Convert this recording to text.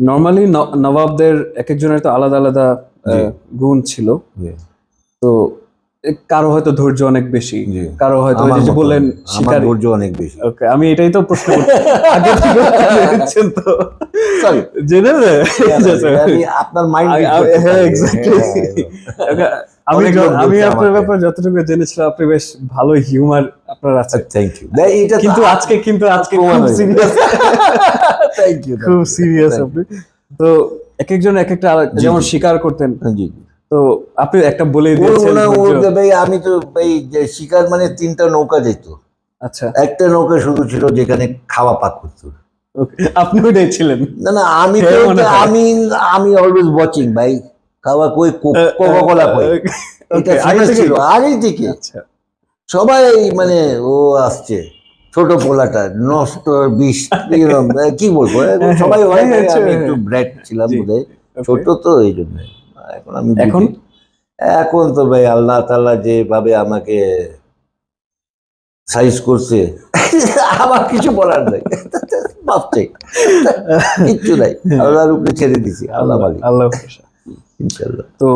Normally নবাবদের এক একজনের তো আলাদা আলাদা গুণ ছিল। তো কারও হয়তো ধৈর্য অনেক বেশি কারও হয়তো যে-। বললেন আমার ধৈর্য অনেক বেশি। ওকে আমি এটাই তো প্রশ্ন করছি। আগে থেকে তো. জেনে? আমি আপনার মাইন্ড হ্যাঁ, exactly. আমি আমি আপনার ব্যাপারে যতটুকু জেনেছিলাম আপনি বেশ ভালো হিউমার আপনার আছে। থ্যাংক ইউ এটা কিন্তু আজকে কিন্তু আজকে। সিরিয়াস থ্যাংক ইউ খুব সিরিয়াস আপনি। তো এক একজন এক একটা যেমন জি। শিকার করতেন। জি তো আপনি একটা বলে দিয়েছেন। ভাই আমি তো এই শিকার মানে তিনটা নৌকা যেত। আচ্ছা। একটা নৌকা শুধু ছিল যেখানে খাওয়া পাক করতো. আপনি ওটাই ছিলেন না না আমি। আমি আমি অলওয়েজ ওয়াচিং ভাই। খাওয়া কই কোকা কোলা কই? এটা ছিল থেকে। আচ্ছা। সবাই মানে ও আসছে। ছোট পোলাটা নষ্ট বিষ এরকম, কি বলব? এখন সবাই হয় হ্যাঁ, আমি হ্যাঁ। একটু ব্র্যাড ছিলাম বোধহয়। ছোট তো এই জন্য। এখন আমি এখন? এখন তো ভাই আল্লাহ তাআলা যেভাবে আমাকে সাইজ করছে আমার কিছু বলার নাই। চাই। কিচ্ছু নাই। আল্লাহর উপরে ছেড়ে দিছি। আল্লাহ আল্লাহ ইনশাল্লাহ তো